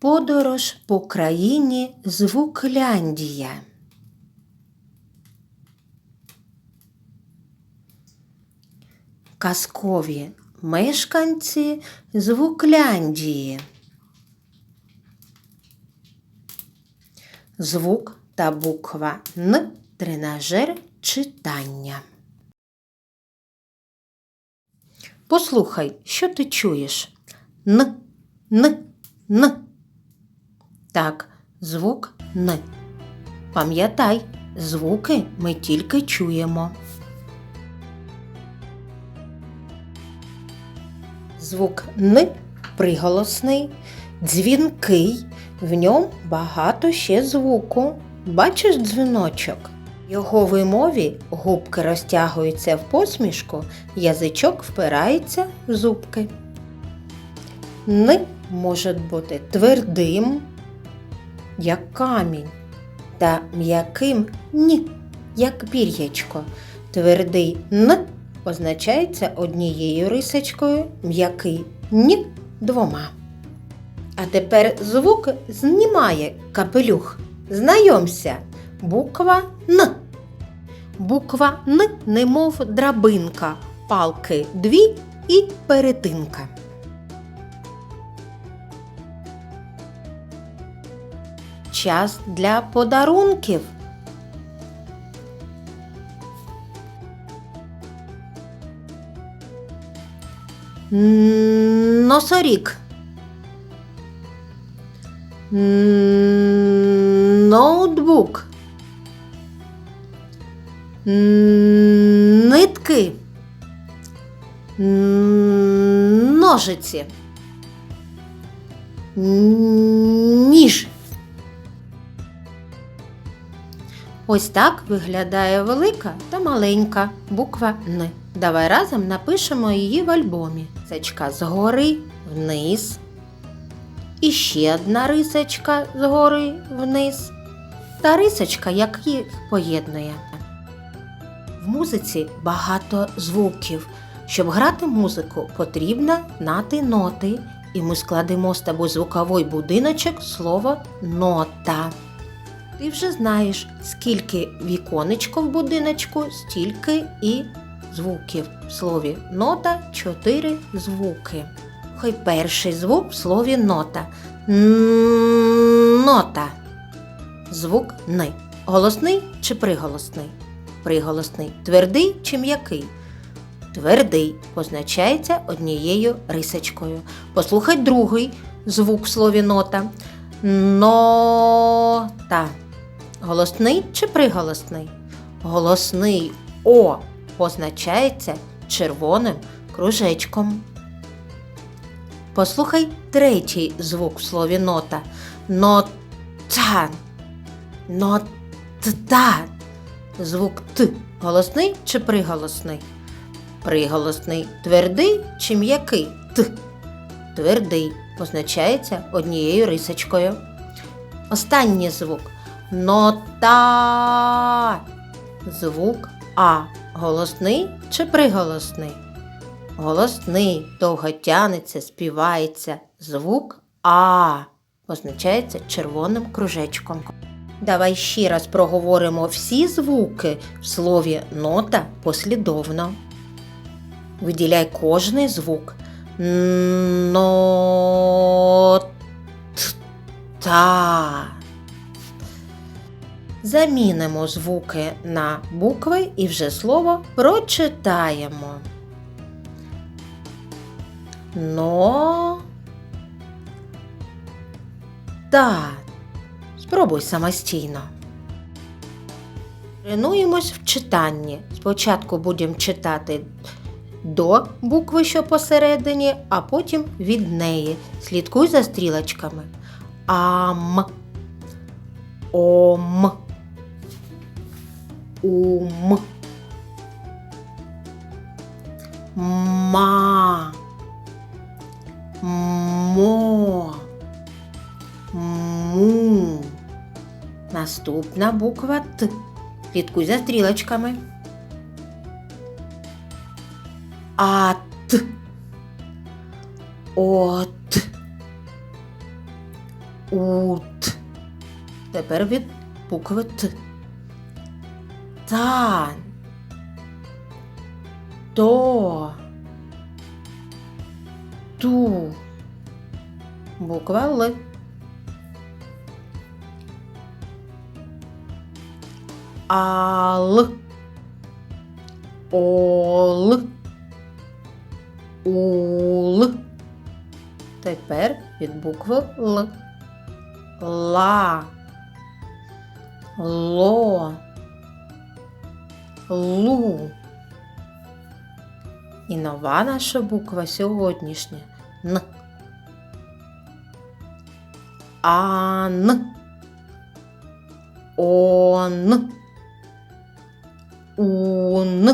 Подорож по країні Звукляндія. Казкові мешканці Звукляндії. Звук та буква Н тренажер читання. Послухай, що ти чуєш? Н, Н, Н. Так, звук Н. Пам'ятай, звуки ми тільки чуємо. Звук Н приголосний, дзвінкий, в ньому багато ще звуку. Бачиш дзвіночок? В його вимові губки розтягуються в посмішку, язичок впирається в зубки. Н може бути твердим, як камінь, та м'яким ні, як пір'ячко. Твердий Н позначається однією рисочкою, м'який ні двома. А тепер звук знімає капелюх. Знайомся, буква Н. Буква Н, немов драбинка, палки дві і перетинка. Час для подарунків. Носорік. Ноутбук. Нитки. Ножиці. Ніж. Ось так виглядає велика та маленька буква Н. Давай разом напишемо її в альбомі. Рисочка згори вниз. І ще одна рисочка згори вниз. Та рисочка, як їх поєднує. В музиці багато звуків. Щоб грати музику, потрібно знати ноти. І ми складемо з тобою звуковий будиночок слово нота. Ти вже знаєш, скільки віконечко в будиночку, стільки і звуків. В слові нота чотири звуки. Хай перший звук в слові нота. Нота. Звук Н. Голосний чи приголосний? Приголосний. Твердий чи м'який? Твердий позначається однією рисочкою. Послухай другий звук в слові нота. Нота. Голосний чи приголосний? Голосний О позначається червоним кружечком. Послухай третій звук в слові нота. Нота. Нота. Звук Т. Голосний чи приголосний? Приголосний твердий чи м'який? Т. Твердий позначається однією рисочкою. Останній звук нота. Звук А. Голосний чи приголосний? Голосний, довго тянеться, співається. Звук А позначається червоним кружечком. Давай ще раз проговоримо всі звуки в слові нота послідовно. Виділяй кожний звук. Нота. Замінимо звуки на букви і вже слово прочитаємо. Но. Та. Спробуй самостійно. Тренуємось в читанні. Спочатку будемо читати до букви, що посередині, а потім від неї. Слідкуй за стрілочками. Ам. Ом. Ум. Ма. Мо. Му. Наступна буква Т. Слідкуй за стрілочками. Ат. От. Ут. Тепер від букви Т. Тан. То. Ту. Буква Л. Ал. Ол. Ул. Тепер від букви Л. Ла. Ло. Лу. І нова наша буква сьогоднішня Н. Ан. Он. Ун.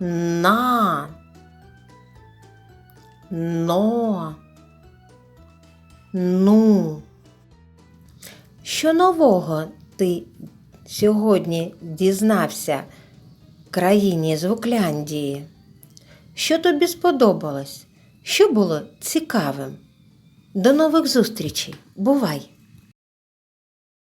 На. Но. Ну. Що нового ти сьогодні дізнався в країні Звукляндії? Що тобі сподобалось? Що було цікавим? До нових зустрічей. Бувай!